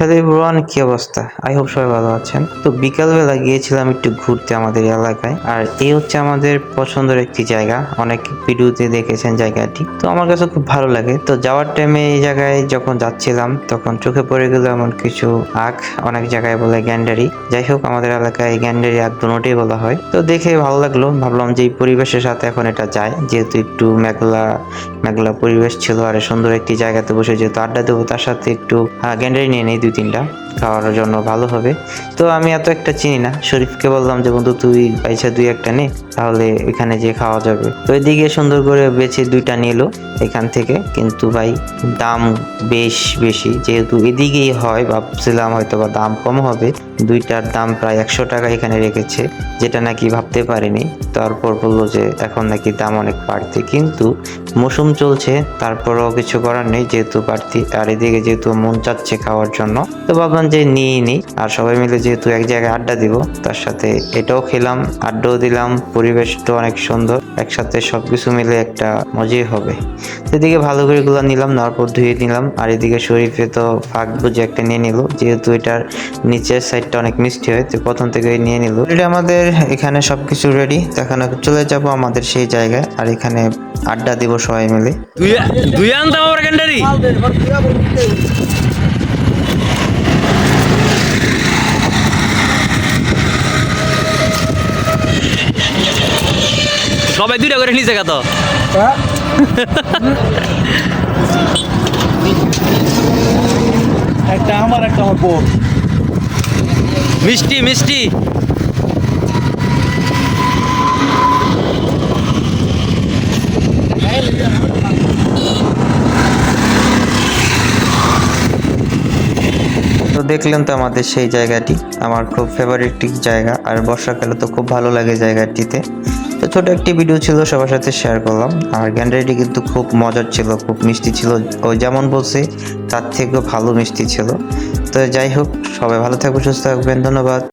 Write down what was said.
Hello everyone কি অবস্থা? I hope সবাই ভালো আছেন। তো বিকালবেলা গিয়েছিলাম একটু ঘুরতে আমাদের এলাকায়, আর এই হচ্ছে আমাদের পছন্দের একটি জায়গা। অনেক ভিডিওতে দেখেছেন জায়গাটি। তো আমার কাছে খুব ভালো লাগে। তো যাওয়ার টাইমে এই জায়গায় যখন যাচ্ছিলাম, তখন চোখে পড়ে গেল এমন কিছু আখ, অনেক জায়গায় বলে গ্যান্ডারি। যাই হোক, আমাদের এলাকায় গ্যান্ডারি আখ দুটোই বলা হয়। তো দেখে ভালো লাগল। ভাবলাম যে এই পরিবেশের সাথে এখন এটা যায়। যেহেতু একটু মেঘলা মেঘলা পরিবেশ ছিল, আর সুন্দর একটি জায়গাতে বসে যেহেতু আড্ডা দেবো, তার সাথে একটু গ্যান্ডারি নিয়ে নেই দুই তিনটা। খাওয়ার জন্য ভালো হবে। তো আমি এত একটা চিনি না। শরীফকে বললাম যে, বন্ধু, তুই পয়সা দুই একটা নে, তাহলে এখানে যে খাওয়া যাবে। তো এদিকে সুন্দর করে বেছে দুইটা নিল এখান থেকে। কিন্তু ভাই, দাম বেশ বেশি। যেহেতু এদিকেই হয়, ভাবছিলাম হয়তো বা দাম কম হবে। দুইটার দাম প্রায় একশো টাকা এখানে রেখেছে, যেটা নাকি ভাবতে পারিনি। তারপর বলল যে, এখন নাকি দাম অনেক বাড়তি কিন্তু মৌসুম চলছে, তারপরও কিছু করার নেই, যেহেতু বাড়তি। আর এদিকে যেহেতু মন চাচ্ছে খাওয়ার জন্য, তো ভাবলাম যে নিয়ে নিই আর সবাই মিলে যেহেতু এক জায়গায় আড্ডা দিব, তার সাথে এটাও খেলাম, আড্ডাও দিলাম পরিবেশটা অনেক সুন্দর, একসাথে সবকিছু মিলে একটা মজাই হবে। তো এদিকে ভালো করে গুলো নিলাম নেওয়ার পর ধুয়ে নিলাম, আর এদিকে শরীফে তো ফাঁক বুঝে একটা নিয়ে নিল, যেহেতু এটার নিচের সাইডটা অনেক মিষ্টি হয়, তো প্রথম থেকে নিয়ে নিল। এটা আমাদের এখানে সবকিছু রেডি তো এখন চলে যাব আমাদের সেই জায়গায়, আর এখানে আড্ডা দিব সবাই মিলে। দুই আনতাম আবার সবাই দুইটা করে নিচে কত একটা আমার একটা আমার বোন মিষ্টি মিষ্টি। তো দেখলেন তো আমাদের সেই জায়গাটি আমার খুব ফেভারিট জায়গা আর বর্ষাকালে তো খুব ভালো লাগে জায়গাটিতে। ছোট একটি ভিডিও ছিল, সবার সাথে শেয়ার করলাম। আর গ্যান্ডারিটি কিন্তু খুব মজার ছিল, খুব মিষ্টি ছিল। ওই যেমন বলছি, তার থেকেও ভালো মিষ্টি ছিল। তো যাই হোক, সবাই ভালো থাকবে সুস্থ থাকবেন, ধন্যবাদ।